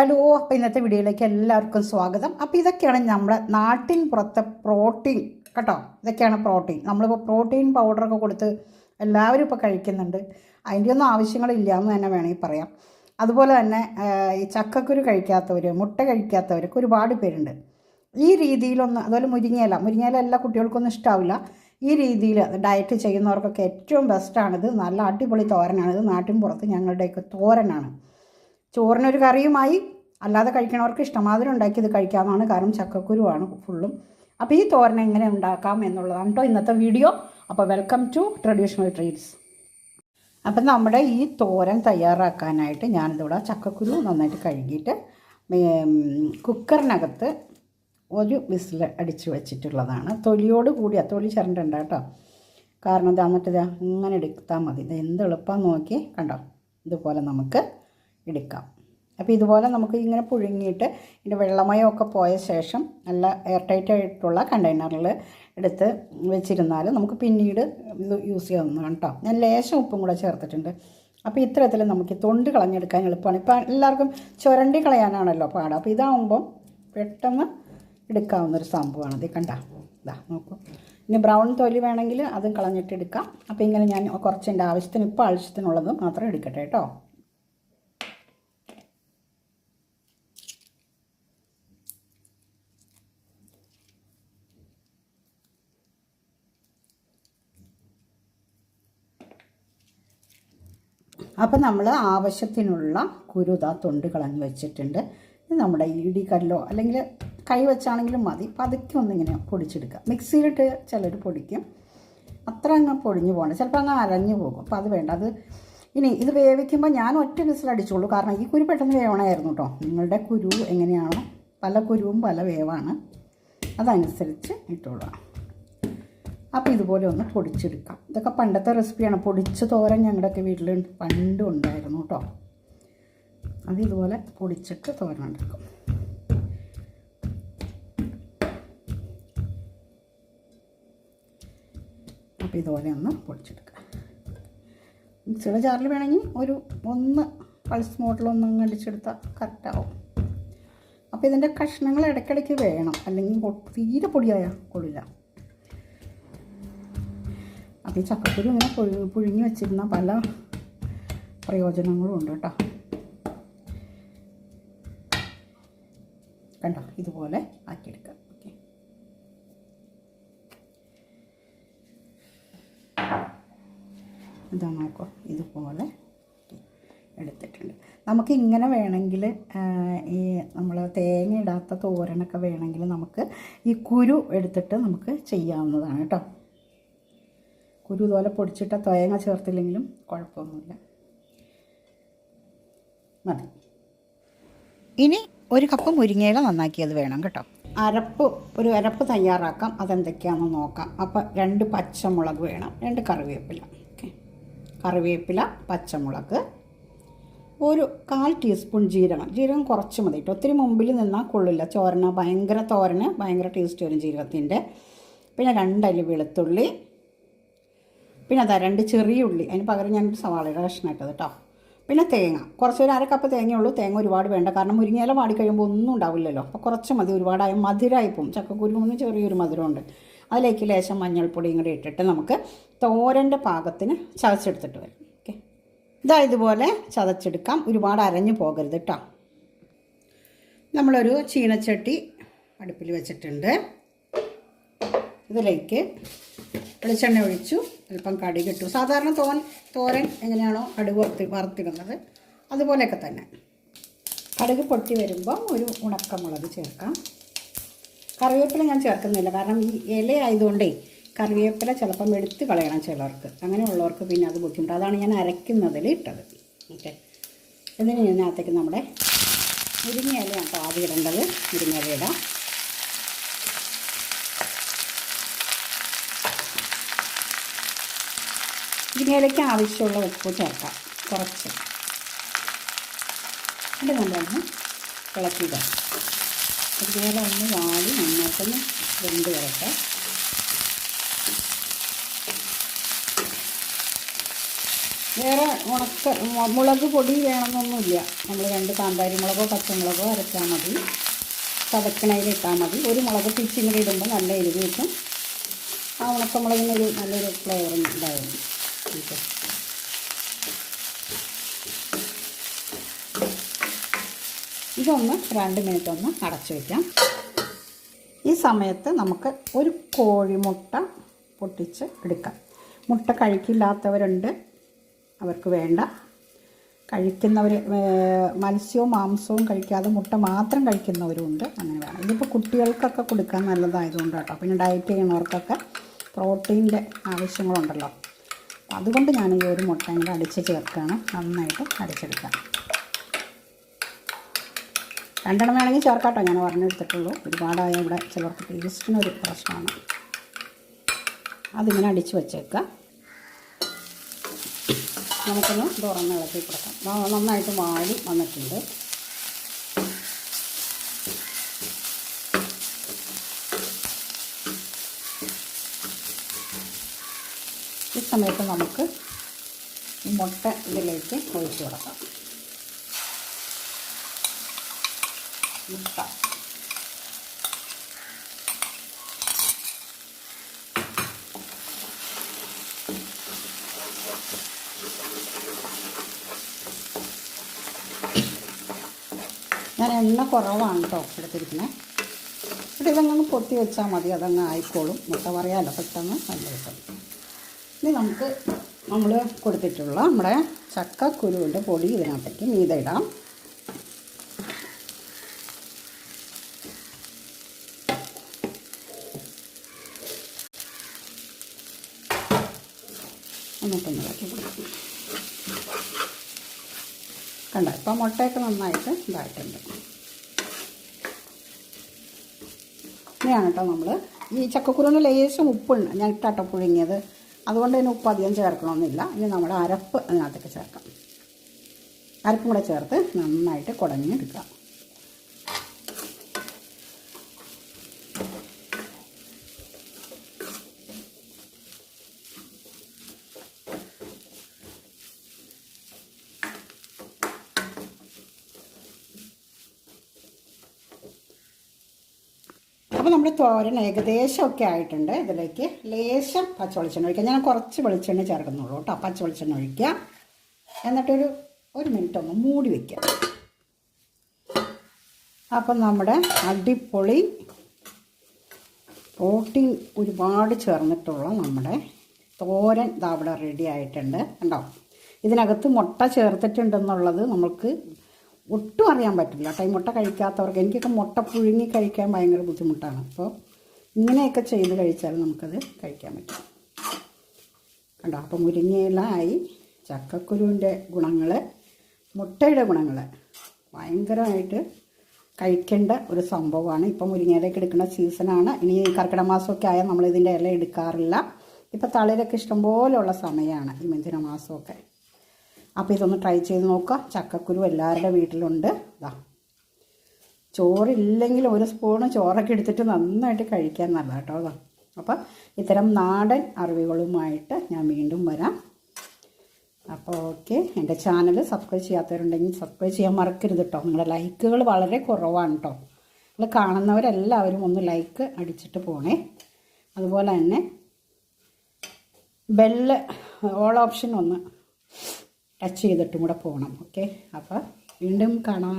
Hello അപ്പോൾ ഇന്നത്തെ വീഡിയോയിലേക്ക് എല്ലാവർക്കും സ്വാഗതം. അപ്പോൾ ഇതൊക്കെയാണ് നമ്മുടെ നാട്ടിൻ പുറത്തെ പ്രോട്ടീൻ. കേട്ടോ? ഇതൊക്കെയാണ് പ്രോട്ടീൻ. നമ്മളിപ്പോൾ പ്രോട്ടീൻ പൗഡറൊക്കെ കൊടുത്ത് എല്ലാവരും ഇപ്പോൾ കഴിക്കുന്നുണ്ട്. അതിന്റെ ഒന്നും ആവശ്യങ്ങളില്ല എന്ന് തന്നെ വേണമെങ്കിൽ പറയാം. അതുപോലെ തന്നെ ഈ ചക്കക്കുരു കഴിക്കാത്തവർ മുട്ട കഴിക്കാത്തവരൊക്കെ ഒരുപാട് പേരുണ്ട്. ഈ രീതിയിലൊന്ന് അതുപോലെ മുരിങ്ങയില. മുരിങ്ങയില എല്ലാ കുട്ടികൾക്കൊന്നും ഇഷ്ടാവില്ല. ഈ രീതിയിൽ ഡയറ്റ് ചെയ്യുന്നവർക്കൊക്കെ ഏറ്റവും ബെസ്റ്റാണിത് നല്ല അടിപൊളി തോരനാണിത് നാട്ടിൻ പുറത്ത് ഞങ്ങളുടെയൊക്കെ തോരനാണ്. ചോറിനൊരു കറിയുമായി അല്ലാതെ കഴിക്കണവർക്ക് ഇഷ്ടമാതിരി ഉണ്ടാക്കി ഇത് കഴിക്കാമെന്നാണ് കാരണം ചക്കക്കുരുവാണ് ഫുള്ളും. അപ്പോൾ ഈ തോരൻ എങ്ങനെ ഉണ്ടാക്കാം എന്നുള്ളതാണ് കേട്ടോ ഇന്നത്തെ വീഡിയോ. അപ്പോൾ വെൽക്കം ടു ട്രഡീഷണൽ ട്രീറ്റ്സ് അപ്പം നമ്മുടെ ഈ തോരൻ തയ്യാറാക്കാനായിട്ട് ഞാനിതിവിടെ ചക്കക്കുരു നന്നായിട്ട് കഴുകിയിട്ട് കുക്കറിനകത്ത് ഒരു വിസിൽ അടിച്ച് വെച്ചിട്ടുള്ളതാണ്. തൊലിയോട് കൂടിയ തൊലി ചിരണ്ടുണ്ട് കേട്ടോ. കാരണം ഇത് എന്നിട്ട് ഇങ്ങനെ എടുത്താൽ മതി. ഇത് എന്ത് എളുപ്പം നോക്കി കണ്ടോ? ഇതുപോലെ നമുക്ക് എടുക്കാം. അപ്പോൾ ഇതുപോലെ നമുക്ക് ഇങ്ങനെ പുഴുങ്ങിയിട്ട് ഇതിന്റെ വെള്ളമയമൊക്കെ പോയ ശേഷം നല്ല എയർ ടൈറ്റ് ആയിട്ടുള്ള കണ്ടെയ്നറിൽ എടുത്ത് വെച്ചിരുന്നാൽ നമുക്ക് പിന്നീട് ഇത് യൂസ് ചെയ്യാവുന്നതാണ് കേട്ടോ ഞാൻ ലേശം ഉപ്പും കൂടെ ചേർത്തിട്ടുണ്ട്. അപ്പോൾ ഇത്തരത്തിൽ നമുക്ക് തൊണ്ട് കളഞ്ഞെടുക്കാൻ എളുപ്പമാണ്. ഇപ്പോൾ എല്ലാവർക്കും ചുരണ്ടി കളയാനാണല്ലോ പാടം. അപ്പോൾ ഇതാവുമ്പം പെട്ടെന്ന് എടുക്കാവുന്നൊരു സംഭവമാണ്. ഇത് കണ്ട. ഇതാ നോക്കൂ. ഇനി ബ്രൗൺ തൊലി വേണമെങ്കിൽ അതും കളഞ്ഞിട്ട് എടുക്കാം. അപ്പോൾ ഇങ്ങനെ ഞാൻ കുറച്ച് എന്റെ ആവശ്യത്തിന് ഇപ്പോൾ ആവശ്യത്തിനുള്ളത് മാത്രം എടുക്കട്ടെ കേട്ടോ അപ്പം നമ്മൾ ആവശ്യത്തിനുള്ള കുരുത തൊണ്ട് കളഞ്ഞ് വെച്ചിട്ടുണ്ട്. നമ്മുടെ നമ്മുടെ കല്ലോ അല്ലെങ്കിൽ കൈ വെച്ചാണെങ്കിലും മതി. പതുക്കെ ഒന്നിങ്ങനെ പൊടിച്ചെടുക്കുക. മിക്സിയിലിട്ട് ചിലർ പൊടിക്കും. അത്ര അങ്ങ് പൊടിഞ്ഞു പോകണം ചിലപ്പോൾ അങ്ങ് അരഞ്ഞു പോകും. അപ്പോൾ അത് വേണ്ട. അത് ഇനി ഇത് വേവിക്കുമ്പോൾ ഞാൻ ഒറ്റ വിസിൽ അടിച്ചോളൂ. കാരണം ഈ കുരു പെട്ടെന്ന് വേവണമായിരുന്നു കേട്ടോ നിങ്ങളുടെ കുരു എങ്ങനെയാണോ പല കുരുവും പല വേവാണ്. അതനുസരിച്ച് ഇട്ടോളാം. അപ്പോൾ ഇതുപോലെ ഒന്ന് പൊടിച്ചെടുക്കാം. ഇതൊക്കെ പണ്ടത്തെ റെസിപ്പിയാണ്. പൊടിച്ച് തോരൻ ഞങ്ങളുടെയൊക്കെ വീട്ടിൽ പണ്ടും ഉണ്ടായിരുന്നു കേട്ടോ. അത് ഇതുപോലെ പൊടിച്ചിട്ട് തോരൻ ഉണ്ടാക്കും അപ്പോൾ ഇതുപോലെ ഒന്ന് പൊടിച്ചെടുക്കാം. മിക്സിയുടെ ജാറിൽ വേണമെങ്കിൽ ഒരു ഒന്ന് പൾസ് മോട്ടിലൊന്ന് അങ്ങ് അടിച്ചെടുത്താൽ കറക്റ്റാവും അപ്പോൾ ഇതിന്റെ കഷ്ണങ്ങൾ ഇടയ്ക്കിടയ്ക്ക് വേണം. അല്ലെങ്കിൽ തീരെ പൊടിയായാൽ കൊള്ളില്ല. അപ്പോൾ ഈ ചക്കക്കുരു ഇങ്ങനെ പുഴു പുഴുങ്ങി വെച്ചിരുന്ന പല പ്രയോജനങ്ങളും ഉണ്ട് കേട്ടോ. കണ്ടോ? ഇതുപോലെ ആക്കിയെടുക്കാം. ഇതാ നോക്കോ. ഇതുപോലെ എടുത്തിട്ടുണ്ട്. നമുക്ക് ഇങ്ങനെ വേണമെങ്കിൽ ഈ നമ്മൾ തേങ്ങ ഇടാത്ത തോരനൊക്കെ വേണമെങ്കിൽ നമുക്ക് ഈ കുരു എടുത്തിട്ട് നമുക്ക് ചെയ്യാവുന്നതാണ് കേട്ടോ. കുരു ഇതുപോലെ പൊടിച്ചിട്ട തേങ്ങ ചേർത്തില്ലെങ്കിലും കുഴപ്പമൊന്നുമില്ല. മതി. ഇനി ഒരു കപ്പ് മുരിങ്ങയില നന്നാക്കിയത് വേണം കേട്ടോ. അരപ്പ് ഒരു അരപ്പ് തയ്യാറാക്കാം. അതെന്തൊക്കെയാണെന്ന് നോക്കാം. അപ്പോൾ രണ്ട് പച്ചമുളക് വേണം. രണ്ട് കറിവേപ്പില. ഓക്കെ. കറിവേപ്പില പച്ചമുളക്. ഒരു കാൽ ടീസ്പൂൺ ജീരകം. ജീരകം കുറച്ച് മതി കേട്ടോ. ഒത്തിരി മുമ്പിൽ നിന്നാൽ കൊള്ളില്ല. ചോരന ഭയങ്കര തോരന് ഭയങ്കര ടേസ്റ്റ് വരും ജീരകത്തിന്റെ. പിന്നെ രണ്ടല്ലി വെളുത്തുള്ളി പിന്നെ അതാ രണ്ട് ചെറിയ ഉള്ളി. അതിന് പകരം ഞാനൊരു സവാളയുടെ കഷ്ണം കേട്ടോ പിന്നെ തേങ്ങ. കുറച്ച് ഒരു അര കപ്പ് തേങ്ങയുള്ളൂ. തേങ്ങ ഒരുപാട് വേണ്ട. കാരണം മുരിങ്ങയില വാടി കഴിയുമ്പോൾ ഒന്നും ഉണ്ടാവില്ലല്ലോ. അപ്പോൾ കുറച്ച് മതി. ഒരുപാടായ മധുരമായി പോകും ചക്കക്കുരുവിന് ചെറിയൊരു മധുരമുണ്ട്. അതിലേക്ക് ലേശം മഞ്ഞൾപ്പൊടിയും കൂടി ഇട്ടിട്ട് നമുക്ക് തോരന്റെ പാകത്തിന് ചതച്ചെടുത്തിട്ട് വരും. ഓക്കെ. ഇതാ ഇതുപോലെ ചതച്ചെടുക്കാം. ഒരുപാട് അരഞ്ഞു പോകരുത് കേട്ടോ നമ്മളൊരു ചീനച്ചട്ടി അടുപ്പിൽ വെച്ചിട്ടുണ്ട്. ഇതിലേക്ക് വെളിച്ചെണ്ണ ഒഴിച്ചു. അല്പം കടി കിട്ടും. സാധാരണ തോൻ തോരൻ എങ്ങനെയാണോ കടുക് വറുത്തി വറുത്തിടുന്നത്. അതുപോലെയൊക്കെ തന്നെ. കടുക് പൊട്ടി വരുമ്പോൾ ഒരു ഉണക്കമുളക് ചേർക്കാം. കറിവേപ്പില ഞാൻ ചേർക്കുന്നില്ല. കാരണം ഈ ഇല ആയതുകൊണ്ടേ കറിവേപ്പില ചിലപ്പം എടുത്ത് കളയണം ചിലർക്ക്. അങ്ങനെയുള്ളവർക്ക് പിന്നെ അത് ബുദ്ധിമുട്ട്. അതാണ് ഞാൻ അരയ്ക്കുന്നതിൽ ഇട്ടത്. ഓക്കെ. ഇതിന് ഇതിനകത്തേക്ക് നമ്മുടെ മുരിങ്ങയിലയാണ് കേട്ടോ ആദ്യം ഇടേണ്ടത്. മുരിങ്ങയില ഇടാം. ഇതിലേക്ക് ആവശ്യമുള്ള ഉപ്പ് ചേർക്കാം. കുറച്ച്. അത് നമ്മളൊന്ന് ഇളക്കുക അതുപോലെ ഒന്ന് വാടി നന്നായിട്ടൊന്ന് വെന്ത് വരട്ടെ. വേറെ ഉണക്ക മുളക് പൊടി വേണമെന്നൊന്നുമില്ല. നമ്മൾ രണ്ട് കാന്താരി മുളകോ പച്ചമുളകോ അരച്ചാൽ മതി. ചതക്കണയിലിട്ടാൽ മതി. ഒരു മുളക് പിച്ചിയും കൂടി ഇടുമ്പോൾ നല്ല എരിവ് കിട്ടും. ആ ഉണക്കമുളകിനൊരു നല്ലൊരു ഫ്ലേവർ ഉണ്ടായിരുന്നു ഓക്കെ ഇതൊന്ന് രണ്ട് മിനിറ്റ് ഒന്ന് അടച്ചു വയ്ക്കാം ഈ സമയത്ത് നമുക്ക് ഒരു കോഴിമുട്ട പൊട്ടിച്ച് എടുക്കാം. മുട്ട കഴിക്കില്ലാത്തവരുണ്ട്. അവർക്ക് വേണ്ട. കഴിക്കുന്നവർ മത്സ്യവും മാംസവും കഴിക്കാതെ മുട്ട മാത്രം കഴിക്കുന്നവരുമുണ്ട് അങ്ങനെ വേണം. ഇതിപ്പോൾ കുട്ടികൾക്കൊക്കെ കൊടുക്കാൻ നല്ലതായതുകൊണ്ട് കേട്ടോ പിന്നെ ഡയറ്റ് ചെയ്യുന്നവർക്കൊക്കെ പ്രോട്ടീന്റെ ആവശ്യങ്ങളുണ്ടല്ലോ. അതുകൊണ്ട് ഞാൻ ഈ ഒരു മുട്ടയും കൂടെ അടിച്ച് ചേർക്കുകയാണ്. നന്നായിട്ട് അടിച്ചെടുക്കാം. രണ്ടെണ്ണം വേണമെങ്കിൽ ചേർക്കാട്ടോ. ഞാൻ പറഞ്ഞെടുത്തിട്ടുള്ളൂ. ഒരുപാടായ ഇവിടെ ചിലർക്ക് ടേസ്റ്റിനൊരു പ്രശ്നമാണ്. അതിങ്ങനെ അടിച്ച് വെച്ചേക്കാം നമുക്കൊന്ന് തുറന്ന് ഇളക്കി കൊടുക്കാം. നന്നായിട്ട് വാടി വന്നിട്ടുണ്ട്. സമയത്ത് നമുക്ക് മുട്ട ഇതിലേക്ക് ഒഴിച്ച് കൊടുക്കാം. മുട്ട. ഞാൻ എണ്ണ കുറവാണ് കേട്ടോ എടുത്തിരിക്കുന്നത് ഇവിടെ ഇതങ്ങ് പൊത്തി വെച്ചാൽ മതി അതങ്ങ് ആയിക്കോളും. മുട്ട പറയാമല്ലോ പെട്ടെന്ന് നല്ല കിട്ടും നമുക്ക് നമ്മൾ കൊടുത്തിട്ടുള്ള നമ്മുടെ ചക്കക്കുരുവിന്റെ പൊടി ഇതിനകത്തേക്ക് മീത ഇടാം. കൊടുക്കും. കണ്ട? ഇപ്പം മുട്ടയൊക്കെ നന്നായിട്ട് ഇതായിട്ടുണ്ട്. ഇങ്ങനെയാണ് കേട്ടോ നമ്മൾ ഈ ചക്കക്കുരുവിന് ലേശം ഉപ്പുണ്ട്. ഞാൻ ഇട്ടാട്ടോ പുഴുങ്ങിയത്. അതുകൊണ്ട് തന്നെ ഉപ്പ് അധികം ചേർക്കണമെന്നില്ല ഇനി നമ്മൾ അരപ്പ് അതിനകത്തേക്ക് ചേർക്കാം. അരപ്പും കൂടെ ചേർത്ത് നന്നായിട്ട് കുടഞ്ഞെടുക്കാം അപ്പോൾ നമ്മൾ തോരൻ ഏകദേശം ഒക്കെ ആയിട്ടുണ്ട്. ഇതിലേക്ക് ലേശം പച്ച വെളിച്ചെണ്ണ ഒഴിക്കുക ഞാൻ കുറച്ച് വെളിച്ചെണ്ണ ചേർക്കുന്നുള്ളൂ കേട്ടോ. പച്ച വെളിച്ചെണ്ണ ഒഴിക്കുക എന്നിട്ടൊരു ഒരു മിനിറ്റ് ഒന്ന് മൂടി വയ്ക്കുക അപ്പം നമ്മുടെ അടിപൊളി പ്രോട്ടീൻ ഒരുപാട് ചേർന്നിട്ടുള്ള നമ്മുടെ തോരൻ ഇവിടെ റെഡി ആയിട്ടുണ്ട്. കണ്ടോ? ഇതിനകത്ത് മുട്ട ചേർത്തിട്ടുണ്ടെന്നുള്ളത് നമുക്ക് ഒട്ടും അറിയാൻ പറ്റില്ല. കേട്ടോ ഈ മുട്ട കഴിക്കാത്തവർക്ക് എനിക്കൊക്കെ മുട്ട പുഴുങ്ങി കഴിക്കാൻ ഭയങ്കര ബുദ്ധിമുട്ടാണ്. അപ്പോൾ ഇങ്ങനെയൊക്കെ ചെയ്ത് കഴിച്ചാൽ നമുക്കത് കഴിക്കാൻ പറ്റും. കണ്ടോ? അപ്പോൾ മുരിങ്ങയില ആയി ചക്കക്കുരുവിന്റെ ഗുണങ്ങൾ മുട്ടയുടെ ഗുണങ്ങൾ ഭയങ്കരമായിട്ട് കഴിക്കേണ്ട ഒരു സംഭവമാണ്. ഇപ്പം മുരിങ്ങയിലേക്ക് എടുക്കുന്ന സീസണാണ്. ഇനി കർക്കിടക മാസമൊക്കെ ആയാൽ നമ്മളിതിന്റെ ഇല എടുക്കാറില്ല. ഇപ്പോൾ തളിരൊക്കെ ഇഷ്ടംപോലെയുള്ള സമയമാണ് ഈ മിഥുന മാസമൊക്കെ. അപ്പോൾ ഇതൊന്ന് ട്രൈ ചെയ്ത് നോക്കുക. ചക്കക്കുരു എല്ലാവരുടെ വീട്ടിലുണ്ട്. ഇതാ ചോറില്ലെങ്കിൽ ഒരു സ്പൂണ് ചോറൊക്കെ എടുത്തിട്ട് നന്നായിട്ട് കഴിക്കാൻ നല്ല കേട്ടോ അതാ അപ്പം ഇത്തരം നാടൻ അറിവുകളുമായിട്ട് ഞാൻ വീണ്ടും വരാം. അപ്പോൾ ഓക്കെ. എന്റെ ചാനൽ സബ്സ്ക്രൈബ് ചെയ്യാത്തവരുണ്ടെങ്കിൽ സബ്സ്ക്രൈബ് ചെയ്യാൻ മറക്കരുത് കേട്ടോ നിങ്ങളുടെ ലൈക്കുകൾ വളരെ കുറവാണ് കേട്ടോ നിങ്ങൾ കാണുന്നവരെല്ലാവരും ഒന്ന് ലൈക്ക് അടിച്ചിട്ട് പോണേ. അതുപോലെ തന്നെ ബെല്ല് ഓൾ ഓപ്ഷൻ ഒന്ന് ടച്ച് ചെയ്തിട്ടും കൂടെ പോകണം ഓക്കെ? അപ്പോൾ വീണ്ടും കാണാം.